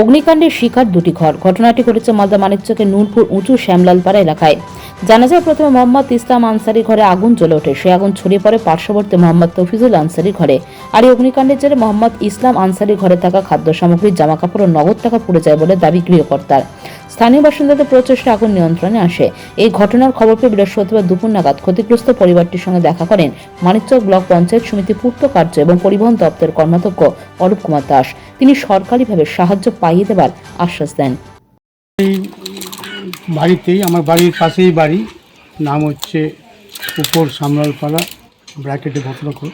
অগ্নিকাণ্ডের শিকার দুটি ঘর। ঘটনাটি ঘটেছে মালদা মানিকচকের নুনপুর উঁচু শ্যামলালপাড়া এলাকায়। জানা যায়, প্রথমে মোহাম্মদ ইসলাম আনসারি ঘরে আগুন জ্বলে ওঠে। সে আগুন ছড়িয়ে পড়ে পার্শ্ববর্তী মোহাম্মদ তফিজুল আনসারি ঘরে। আর এই অগ্নিকাণ্ডের জেরে মোহাম্মদ ইসলাম আনসারি ঘরে থাকা খাদ্য সামগ্রী জামাকাপড় ও নগদ টাকা পুড়ে যায় বলে দাবি গৃহকর্তার। স্থানীয় বাসিন্দাদের প্রচেষ্টা আগুন নিয়ন্ত্রণে আসে। এই ঘটনার খবর পেয়ে বৃহস্পতিবার দুপুর নাগাদ ক্ষতিগ্রস্ত পরিবারটির সঙ্গে দেখা করেন মানিকচক ব্লক পঞ্চায়েত সমিতি পূর্ত কার্য এবং পরিবহন দপ্তরের কর্মাধ্যক্ষ অরূপ কুমার দাস। তিনি সরকারিভাবে সাহায্য পাইয়ে দেবার আশ্বাস দেন। এই বাড়িতেই, আমার বাড়ির পাশেই বাড়ি, নাম হচ্ছে উপর সামলালপাড়া, ব্র্যাকেটে ভদ্রকর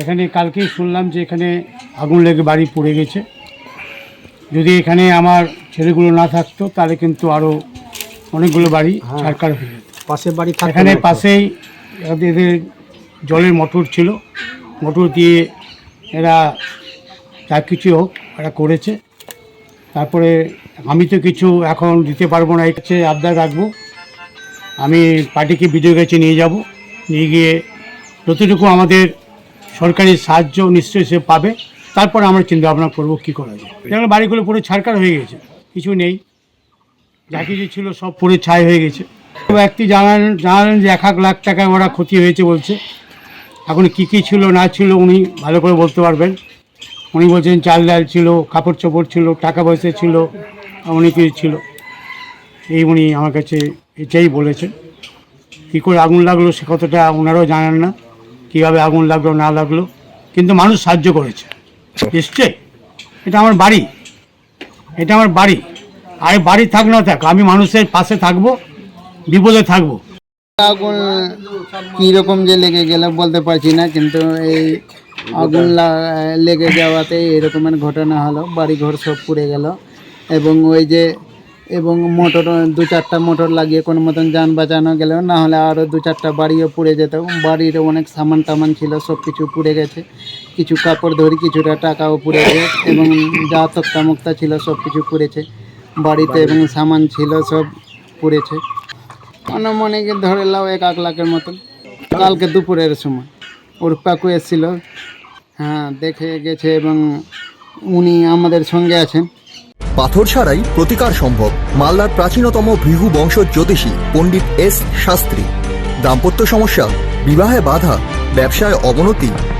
এখানে কালকেই শুনলাম যে এখানে আগুন লেগে বাড়ি পড়ে গেছে। যদি এখানে আমার ছেলেগুলো না থাকতো তাহলে কিন্তু আরও অনেকগুলো বাড়ি সরকার হয়ে যেত। পাশের বাড়ি এখানে পাশেই এদের জলের মোটর ছিল। মোটর দিয়ে এরা যা কিছু হোক এরা করেছে। তারপরে আমি তো কিছু এখন দিতে পারব না হচ্ছে আবদার রাখব। আমি পার্টিকে ভিডিও কাছে নিয়ে যাব। নিয়ে গিয়ে যতটুকু আমাদের সরকারি সাহায্য নিশ্চয়ই সে পাবে। তারপর আমরা চিন্তা ভাবনা করব কী করা যায়। বাড়িগুলো পুরো ছাড়কার হয়ে গেছে কিছু নেই। যা কিছু ছিল সব পুরো ছাই হয়ে গেছে। ব্যক্তি জানালেন জানালেন যে এক এক লাখ টাকায় ওরা ক্ষতি হয়েছে বলছে। এখন কী কী ছিল, না ছিল, উনি ভালো করে বলতে পারবেন। উনি বলছেন চাল ডাল ছিল, কাপড় চোপড় ছিল, টাকা পয়সা ছিল, অনেক কিছু ছিল। এই উনি আমার কাছে এটাই বলেছেন। কী করে আগুন লাগল সে কথাটা ওনারাও জানেন না, কীভাবে আগুন লাগল, না লাগল। কিন্তু মানুষ সাহায্য করেছে। এসছে এটা আমার বাড়ি। এটা আমার বাড়ি। আর বাড়ি থাক না থাক, আমি মানুষের পাশে থাকব, বিপদে থাকব। আগুন কীরকম যে লেগে গেল বলতে পারছি না, কিন্তু এই আগুন লেগে যাওয়াতে এরকমের ঘটনা হলো, বাড়িঘর সব পুড়ে গেল, এবং ওই যে, এবং মোটর, দু চারটা মোটর লাগিয়ে কোনো মতন যান বাঁচানো গেল, না হলে আরও দু চারটা বাড়িও পুড়ে যেত, বাড়ির অনেক সামান টামান ছিল সব কিছু পুড়ে গেছে। কিছু কাপড় ধরি কিছুটা টাকাও পুড়ে গেছে এবং যা তক্তা মুক্তা ছিল সব কিছু পুড়েছে বাড়িতে এবং সামান ছিল সব পুড়েছে আনুমানিক ধরে লাও এক এক লাখের মতন। কালকে দুপুরের সময়। ওর কাকু এসেছিল। হ্যাঁ দেখে গেছে এবং উনি আমাদের সঙ্গে আছেন। পাথর ছাড়াই প্রতিকার সম্ভব। মালদার প্রাচীনতম ভৃহু বংশ জ্যোতিষী পণ্ডিত এস শাস্ত্রী। দাম্পত্য সমস্যা বিবাহে বাধা ব্যবসায় অবনতি